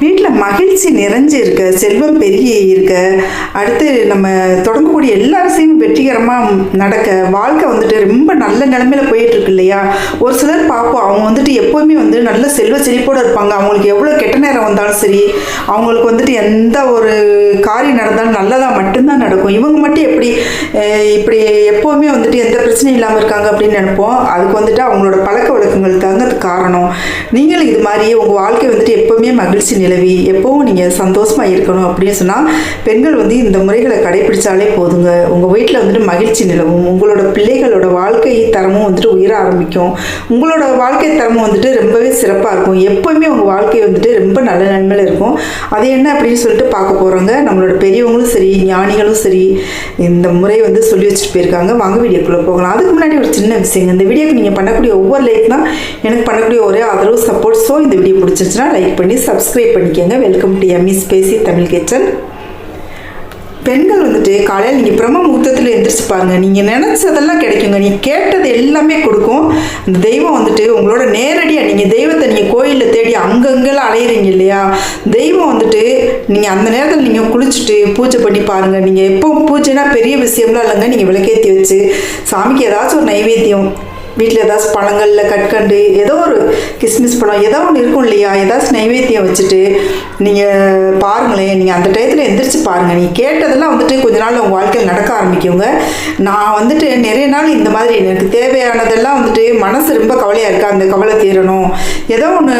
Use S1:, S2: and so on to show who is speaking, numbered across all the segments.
S1: வீட்டில் மகிழ்ச்சி நிறைஞ்சு இருக்க செல்வம் பெருகி இருக்க. அடுத்து நம்ம தொடங்கக்கூடிய எல்லா விஷயமும் வெற்றிகரமாக நடக்க வாழ்க்கை வந்துட்டு ரொம்ப நல்ல நிலமையில போயிட்டுருக்கு இல்லையா? ஒரு சிலர் பார்ப்போம் அவங்க வந்துட்டு எப்போவுமே வந்து நல்ல செல்வ செழிப்போடு இருப்பாங்க. அவங்களுக்கு எவ்வளோ கெட்ட நேரம் வந்தாலும் சரி அவங்களுக்கு வந்துட்டு எந்த ஒரு காரியம் நடந்தாலும் நல்லதாக மட்டும் இருக்கும் இவங்க மட்டும் எப்படி இப்படி எப்போவுமே வந்துட்டு எந்த பிரச்சனையும் இல்லாமல் இருக்காங்க அப்படின்னு நினைப்போம். அதுக்கு வந்துட்டு அவங்களோட பழக்க வழக்கங்கள் தாங்க அது காரணம். நீங்களும் இது மாதிரியே உங்கள் வாழ்க்கை வந்துட்டு எப்போவுமே மகிழ்ச்சி நிலவி எப்போவும் நீங்கள் சந்தோஷமாக இருக்கணும் அப்படின்னு சொன்னால் பெண்கள் வந்து இந்த முறைகளை கடைபிடிச்சாலே போதுங்க. உங்கள் வீட்டில் வந்துட்டு மகிழ்ச்சி நிலவும். உங்களோட பிள்ளைகளோட வாழ்க்கை தரமும் வந்துட்டு உயர ஆரம்பிக்கும். உங்களோட வாழ்க்கை தரமும் வந்துட்டு ரொம்பவே சிறப்பாக இருக்கும். எப்போவுமே உங்கள் வாழ்க்கை வந்துட்டு ரொம்ப நல்ல நன்மையில் இருக்கும். அது என்ன அப்படின்னு சொல்லிட்டு பார்க்க போகிறோங்க நம்மளோட பெரியவங்களும் சரி ஞானிகளும் சரி இந்த முறை வந்து சொல்லி வச்சுட்டு போயிருக்காங்க. வாங்க வீடியோக்குள்ளே போகலாம். அதுக்கு முன்னாடி ஒரு சின்ன விஷயங்க. இந்த வீடியோக்கு நீங்கள் பண்ணக்கூடிய ஒவ்வொரு லைக் தான் எனக்கு பண்ணக்கூடிய ஒரே ஆதரவு சப்போர்ட் ஸோ இந்த வீடியோ பிடிச்சிருச்சுன்னா லைக் பண்ணி சப்ஸ்கிரைப் பண்ணிக்கோங்க. வெல்கம் டு எம்இ ஸ்பேசி தமிழ் கிச்சன் பெண்கள் வந்துட்டு காலையில் நீங்கள் பிரம்ம முகூர்த்தத்தில் எழுந்திரிச்சு பாருங்க. நீங்கள் நினச்சதெல்லாம் கிடைக்குங்க. நீங்கள் கேட்டது எல்லாமே கொடுக்கும். அந்த தெய்வம் வந்துட்டு உங்களோட நேரடியாக நீங்கள் தெய்வத்தை நீங்கள் கோயிலில் தேடி அங்கங்கெல்லாம் அலையிறீங்க இல்லையா? தெய்வம் வந்துட்டு நீங்கள் அந்த நேரத்தில் நீங்கள் குளிச்சுட்டு பூஜை பண்ணி பாருங்கள் நீங்கள் எப்போ பூஜைனா பெரிய விஷயம்லாம் இல்லைங்க. நீங்கள் விளக்கேற்றி வச்சு சாமிக்கு ஏதாச்சும் ஒரு நைவேத்தியம் வீட்டில் ஏதாச்சும் பழங்களில் கற்கண்டு ஏதோ ஒரு கிஸ்மிஸ் பழம் ஏதோ ஒன்று இருக்கும் இல்லையா? ஏதாச்சும் நைவேத்தியம் வச்சுட்டு நீங்கள் பாருங்களேன் நீங்கள் அந்த டயத்தில் எந்திரிச்சு பாருங்கள் நீ கேட்டதெல்லாம் வந்துட்டு கொஞ்ச நாள் உங்கள் வாழ்க்கையில் நடக்க ஆரம்பிக்குங்க. நான் வந்துட்டு நிறைய நாள் இந்த மாதிரி எனக்கு தேவையானதெல்லாம் வந்துட்டு மனசு ரொம்ப கவலையாக இருக்கா. அந்த கவலை தீரணும். ஏதோ ஒன்று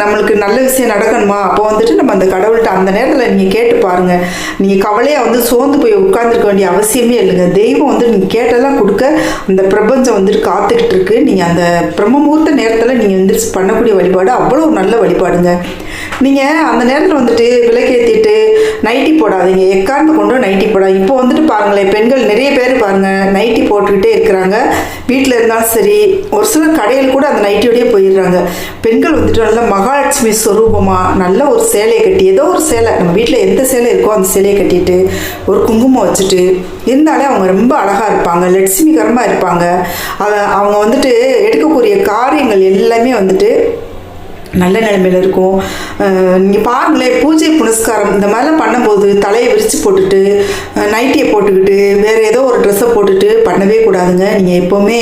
S1: நம்மளுக்கு நல்ல விஷயம் நடக்கணுமா? அப்போ வந்துட்டு நம்ம அந்த கடவுள்கிட்ட அந்த நேரத்தில் நீங்கள் கேட்டு பாருங்கள் நீங்கள் கவலையாக வந்து சோர்ந்து போய் உட்காந்துருக்க வேண்டிய அவசியமே இல்லைங்க. தெய்வம் வந்து நீங்கள் கேட்டதெல்லாம் கொடுக்க அந்த பிரபஞ்சம் வந்துட்டு காத்துக்கிட்டு இருக்கு. நீங்கள் அந்த பிரம்ம முகூர்த்த நேரத்தில் நீங்கள் எந்திரிச்சு பண்ணக்கூடிய வழிபாடு அவ்வளோ நல்ல வழிபாடுங்க. நீங்கள் அந்த நேரத்தில் வந்துட்டு விளக்கேற்றிட்டு நைட்டி போடாதீங்க. எக்காந்து கொண்டு நைட்டி போடாது இப்போ வந்துட்டு பாருங்களேன் பெண்கள் நிறைய பேர் பாருங்கள் நைட்டி போட்டுக்கிட்டே இருக்கிறாங்க. வீட்டில் இருந்தாலும் சரி ஒரு சில கடையில் கூட அந்த நைட்டியோடய போயிடுறாங்க. பெண்கள் வந்துட்டு நல்ல மகாலட்சுமி ஸ்வரூபமாக நல்ல ஒரு சேலையை கட்டி ஏதோ ஒரு சேலை நம்ம வீட்டில் எந்த சேலை இருக்கோ அந்த சேலையை கட்டிட்டு ஒரு குங்குமம் வச்சுட்டு இருந்தாலே அவங்க ரொம்ப அழகாக இருப்பாங்க லட்சுமிகரமாக இருப்பாங்க. அவங்க வந்துட்டு எடுக்கக்கூடிய காரியங்கள் எல்லாமே வந்துட்டு நல்ல நிலைமையில் இருக்கும். நீங்கள் பாருங்களேன் பூஜை புனஸ்காரம் இந்த மாதிரிலாம் பண்ணும்போது தலையை விரித்து போட்டுட்டு நைட்டியை போட்டுக்கிட்டு வேறு ஏதோ ஒரு ட்ரெஸ்ஸை போட்டுட்டு பண்ணவே கூடாதுங்க. நீங்கள் எப்போவுமே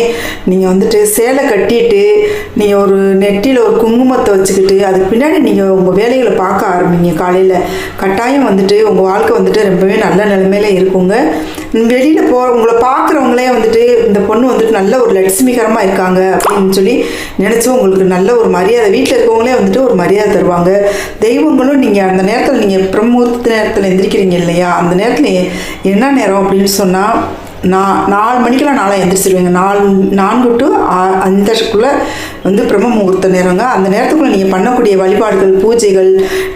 S1: நீங்கள் வந்துட்டு சேலை கட்டிட்டு நீங்கள் ஒரு நெட்டியில் ஒரு குங்குமத்தை வச்சுக்கிட்டு அதுக்கு பின்னாடி நீங்கள் உங்கள் வேலைகளை பார்க்க ஆரம்பிங்க. காலையில் கட்டாயம் வந்துட்டு உங்கள் வாழ்க்கை வந்துட்டு ரொம்பவே நல்ல நிலைமையில இருக்குங்க. வெளியில் போ உங்களை பார்க்குறவங்களே வந்துட்டு இந்த பொண்ணு வந்துட்டு நல்ல ஒரு லட்சுமிகரமாக இருக்காங்க அப்படின்னு சொல்லி நினச்சி உங்களுக்கு நல்ல ஒரு மரியாதை வீட்டில் இருக்கவங்களே வந்துட்டு ஒரு மரியாதை தருவாங்க. தெய்வங்களும் நீங்கள் அந்த நேரத்தில் நீங்கள் பிரம்மூர்த்த நேரத்தில் எந்திரிக்கிறீங்க இல்லையா? அந்த நேரத்தில் என்ன நேரம் அப்படின்னு சொன்னால் நான் நாலு மணிக்கெல்லாம் நாளாக எந்திரிச்சிருவேங்க. நாலு நான்கு டு அஞ்சுக்குள்ளே வந்து பிரம்ம முகூர்த்த நேரங்க. அந்த நேரத்துக்குள்ளே நீங்கள் பண்ணக்கூடிய வழிபாடுகள் பூஜைகள்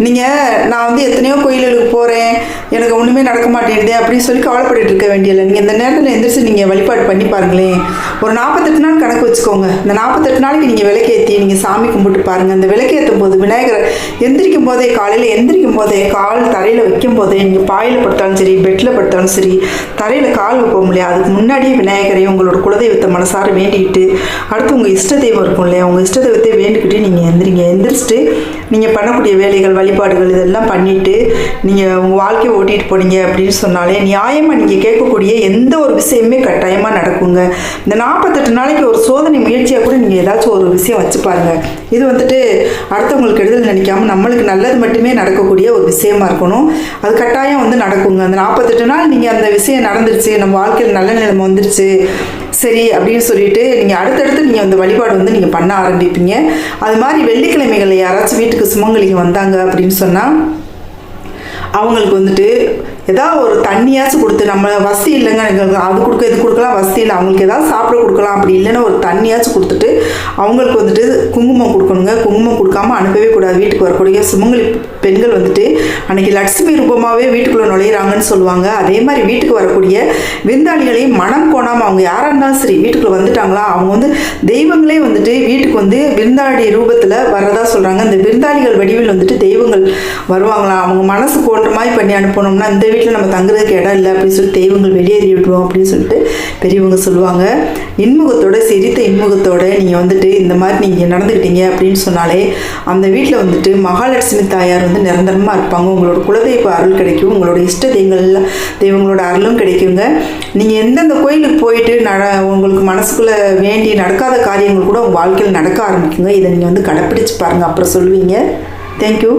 S1: நீங்கள் நான் வந்து எத்தனையோ கோயில்களுக்கு போகிறேன் எனக்கு ஒன்றுமே நடக்க மாட்டேங்குது அப்படின்னு சொல்லி கவலைப்பட்டு இருக்க வேண்டியதில்லை. நீங்கள் இந்த நேரத்தில் எந்திரிச்சு நீங்கள் வழிபாடு பண்ணி பாருங்களேன். ஒரு நாற்பத்தெட்டு நாள் கணக்கு வச்சுக்கோங்க. இந்த நாற்பத்தெட்டு நாளைக்கு நீங்கள் விளக்கேற்றி நீங்கள் சாமி கும்பிட்டு பாருங்கள் அந்த விளக்கேற்றும் போது விநாயகர் எந்திரிக்கும் போதே காலையில் எந்திரிக்கும் போதே கால் தரையில் வைக்கும் போதே நீங்கள் பாயில் படுத்தாலும் சரி பெட்டில் படுத்தாலும் சரி தரையில் கால் வைப்போம் இல்லையா? அதுக்கு முன்னாடியே விநாயகரை உங்களோட குலதெய்வத்தை மனசார வேண்டிக்கிட்டு அடுத்து உங்கள் இஷ்ட தெய்வம் இருக்கும் இல்லையா உங்கள் இஷ்ட தெய்வத்தை வேண்டிக்கிட்டு நீங்கள் எந்திரிங்க. எந்திரிச்சிட்டு நீங்கள் பண்ணக்கூடிய வேலைகள் வழிபாடுகள் இதெல்லாம் பண்ணிவிட்டு நீங்கள் உங்கள் வாழ்க்கையை ஓட்டிகிட்டு போனீங்க அப்படின்னு சொன்னாலே நியாயமாக நீங்கள் கேட்கக்கூடிய எந்த ஒரு விஷயமே கட்டாயமாக நடக்குங்க. இந்த நாற்பத்தெட்டு நாளைக்கு ஒரு சோதனை முயற்சியாக கூட நீங்கள் ஏதாச்சும் ஒரு விஷயம் வச்சு பாருங்கள் இது வந்துட்டு அடுத்தவங்களுக்கு எடுதல் நினைக்காம நம்மளுக்கு நல்லது மட்டுமே நடக்கக்கூடிய ஒரு விஷயமா இருக்கணும். அது கட்டாயம் வந்து நடக்குங்க. அந்த நாற்பத்தெட்டு நாள் நீங்கள் அந்த விஷயம் நடந்துருச்சு நம்ம வாழ்க்கையில் நல்ல நிலைமை வந்துருச்சு சரி அப்படின்னு சொல்லிட்டு நீங்கள் அடுத்தடுத்து நீங்கள் அந்த வழிபாடு வந்து நீங்கள் பண்ண ஆரம்பிப்பீங்க. அது மாதிரி வெள்ளிக்கிழமைகளில் யாராச்சும் வீட்டுக்கு சுமங்கலிங்க வந்தாங்க அப்படின்னு சொன்னால் அவங்களுக்கு வந்துட்டு ஏதாவது ஒரு தண்ணியாச்சும் கொடுத்து நம்ம வசதி இல்லைங்க எங்களுக்கு அது கொடுக்க இது கொடுக்கலாம் வசதி இல்லை அவங்களுக்கு ஏதாவது சாப்பிட கொடுக்கலாம் அப்படி இல்லைன்னா ஒரு தண்ணியாச்சும் கொடுத்துட்டு அவங்களுக்கு வந்துட்டு குங்குமம் கொடுக்கணுங்க. குங்குமம் கொடுக்காம அனுப்பவே கூடாது. வீட்டுக்கு வரக்கூடிய சுமங்கலி பெண்கள் வந்துட்டு அன்னைக்கு லட்சுமி ரூபமாகவே வீட்டுக்குள்ளே நுழையிறாங்கன்னு சொல்லுவாங்க. அதே மாதிரி வீட்டுக்கு வரக்கூடிய விருந்தாளிகளையும் மனம் கோணாமல் அவங்க யாராக இருந்தாலும் சரி வீட்டுக்குள்ளே வந்துட்டாங்களா அவங்க வந்து தெய்வங்களே வந்துட்டு வீட்டுக்கு வந்து விருந்தாளி ரூபத்தில் வரதா சொல்கிறாங்க இந்த விருந்தாளிகள் வடிவில் வந்துட்டு தெய்வங்கள் வருவாங்களா அவங்க மனசு கோன்ற மாதிரி பண்ணி அனுப்பணும்னா இந்த வீட்டில் நம்ம தங்குறதுக்கு இடம் இல்லை அப்படின்னு சொல்லி தெய்வங்கள் வெளியேறி விடுவோம் அப்படின்னு சொல்லிட்டு பெரியவங்க சொல்லுவாங்க. இன்முகத்தோட சிரித்த இன்முகத்தோட நீங்கள் வந்துட்டு இந்த மாதிரி நீங்கள் நடந்துக்கிட்டீங்க அப்படின்னு சொன்னாலே அந்த வீட்டில் வந்துட்டு மகாலட்சுமி தாயார் வந்து நிரந்தரமாக இருப்பாங்க. உங்களோட குலதெய்வ அருள் கிடைக்கும். உங்களோட இஷ்ட தெய்வங்கள் தெய்வங்களோட அருளும் கிடைக்குங்க. நீங்கள் எந்தெந்த கோயிலுக்கு போயிட்டு நட உங்களுக்கு மனசுக்குள்ளே வேண்டி நடக்காத காரியங்கள் கூட உங்கள் வாழ்க்கையில் நடக்க ஆரம்பிக்குங்க. இதை நீங்கள் வந்து கடைப்பிடிச்சு பாருங்கள் அப்புறம் சொல்லுவீங்க தேங்க்யூ